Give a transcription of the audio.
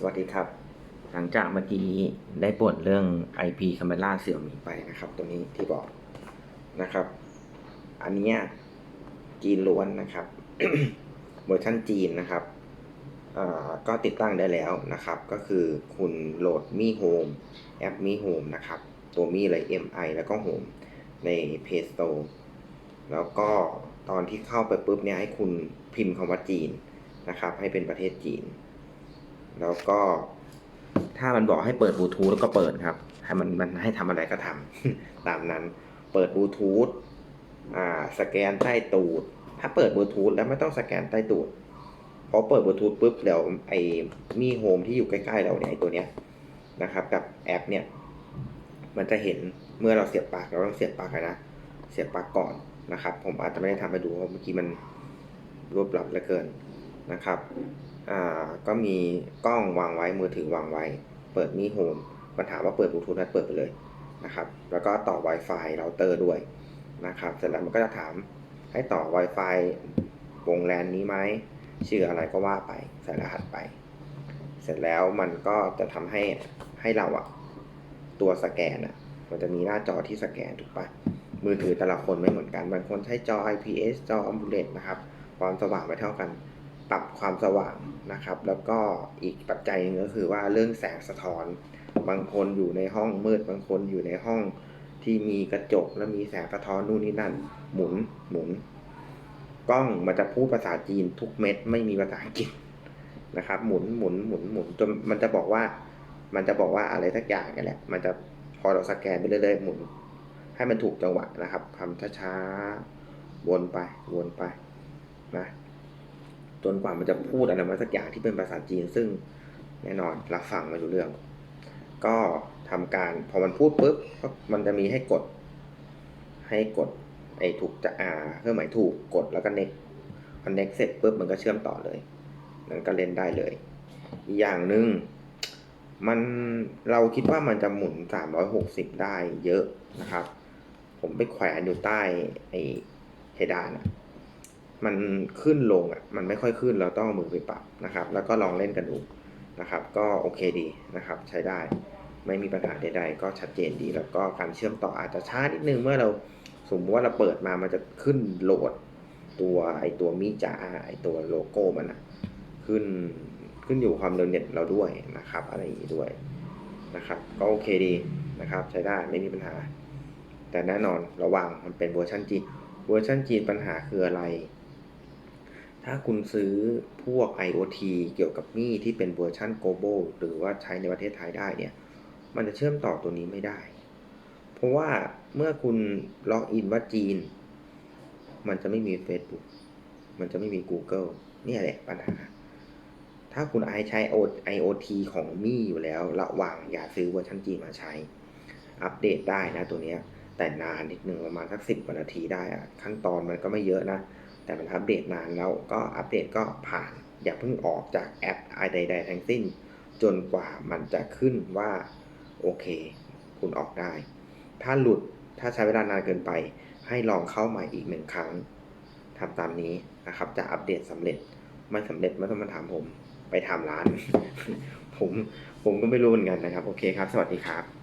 สวัสดีครับ หลังจากเมื่อกี้ได้บ่นเรื่อง IP Camera เสี่ยมีไปนะครับ ตัวนี้ที่บอกนะครับ อันนี้จีนล้วนนะครับ เวอร์ชันจีนนะครับก็ติดตั้งได้แล้วนะครับ ก็คือคุณโหลดมีโฮมแอปมีโฮมนะครับ ตัวมีเลย MI แล้วก็ Home ใน Play Store แล้วก็ตอนที่เข้าไปปุ๊บเนี่ยให้คุณพิมพ์คำว่าจีนนะครับ ให้เป็นประเทศจีน แล้วก็ถ้ามันบอกให้เปิดบลูทูธแล้วก็เปิดครับให้มันมันให้ทำอะไรก็ทำตามนั้น เปิดบลูทูธอ่าสแกนใต้ตูด ถ้าเปิดบลูทูธแล้วไม่ต้องสแกนใต้ตูดพอเปิดบลูทูธปุ๊บเดี๋ยวไอ้มีโฮมที่อยู่ใกล้ๆเราเนี่ยไอ้ตัวเนี้ยนะครับ กับแอปเนี่ย มันจะเห็นเมื่อเราเสียบปลั๊กเราต้องเสียบปลั๊กนะ เสียบปลั๊กก่อนนะครับ ผมอาจจะไม่ได้ทำให้ดูเพราะเมื่อกี้มันรวบลัดเหลือเกินนะครับ อ่าก็มีกล้องวางไว้มือถือวางไว้ เปิดมีโฮมมันถาว่าเปิดบลูทูธนั้นเปิดไปเลยนะครับ แล้วก็ต่อ Wi-Fi เราเตอร์ด้วยนะครับ เสร็จแล้วมันก็จะถามให้ต่อ Wi-Fi วงแลนนี้ไหมชื่ออะไรก็ว่าไปใส่รหัสไป เสร็จแล้วมันก็จะทำให้ให้เราอะตัวสแกนอะมันจะมีหน้าจอที่สแกนถูกปะมือถือแต่ละคนไม่เหมือนกัน บางคนใช้จอ IPS จอ AMOLED นะครับ ความสว่างไม่เท่ากัน ปรับความสว่างนะครับ แล้วก็อีกปัจจัยหนึงก็คือว่าเรื่องแสงสะท้อน บางคนอยู่ในห้องมืด บางคนอยู่ในห้องที่มีกระจกแล้วมีแสงสะท้อนนู่นนี่นั่น หมุนหมุนกล้องมันจะพูดภาษาจีนทุกเม็ดไม่มีภาษาอังกฤษนะครับ หมุนหมุนหมุนหมุนจนมันจะบอกว่า มันจะบอกว่าอะไรสักอย่างกันแหละ มันจะพอเราสแกนไปเรื่อยๆหมุน ให้มันถูกจังหวะนะครับทำช้าๆวนไปวนไปนะ จนกว่ามันจะพูดอะไรมาสักอย่างที่เป็นภาษาจีน ซึ่งแน่นอนรับฟังไม่รู้เรื่อง ก็ทำการพอมันพูดปุ๊บมันจะมีให้กด ให้กดไอ้ถูกจะอ่าเครื่องหมายถูกกดแล้วก็เน็กพอเน็กเสร็จปุ๊บมันก็เชื่อมต่อเลยนั่นก็เล่นได้เลยอีกอย่างหนึ่งมันเราคิดว่ามันจะหมุน 360 ได้เยอะนะครับ ผมไปแขวนอยู่ใต้ไอ้เพดานอะ มันขึ้นลงอะมันไม่ค่อยขึ้นเราต้องมือไปปรับนะครับ แล้วก็ลองเล่นกันดูนะครับ ก็โอเคดีนะครับ ใช้ได้ไม่มีปัญหาใดๆก็ชัดเจนดี แล้วก็การเชื่อมต่ออาจจะช้านิดนึงเมื่อเราสมมติว่าเราเปิดมามันจะขึ้นโหลด ตัวไอตัวมิจาไอตัวโลโก้มันอะขึ้นขึ้นอยู่ความเร็วเน็ตเราด้วยนะครับ อะไรอย่างนี้ด้วยนะครับ ก็โอเคดีนะครับ ใช้ได้ไม่มีปัญหา แต่แน่นอนระวังมันเป็นเวอร์ชันจีนเวอร์ชันจีนปัญหาคืออะไร ถ้าคุณซื้อพวก IoT เกี่ยวกับมี่ที่เป็นเวอร์ชัน global หรือว่าใช้ในประเทศไทยได้เนี่ย มันจะเชื่อมต่อตัวนี้ไม่ได้ เพราะว่าเมื่อคุณล็อกอินว่าจีน มันจะไม่มี Facebook มันจะไม่มี Google เนี่ยแหละปัญหา ถ้าคุณไอใช้ IoT ของมี่อยู่แล้ว ระวังอย่าซื้อเวอร์ชันจีนมาใช้ อัปเดตได้นะตัวเนี้ยแต่นานนิดนึงประมาณสักสิบนาทีได้อะขั้นตอนมันก็ไม่เยอะนะ แต่มันอัปเดตนานแล้วก็อัปเดตก็ผ่าน อย่าเพิ่งออกจากแอปใดๆทั้งสิ้น จนกว่ามันจะขึ้นว่าโอเค คุณออกได้ ถ้าหลุดถ้าใช้เวลานานเกินไป ให้ลองเข้าใหม่อีกหนึ่งครั้งทำตามนี้นะครับ จะอัปเดตสำเร็จไม่สำเร็จไม่ต้องมาถามผมไปทำร้าน ผมผมก็ไม่รู้เหมือนกันนะครับ โอเคครับ สวัสดีครับ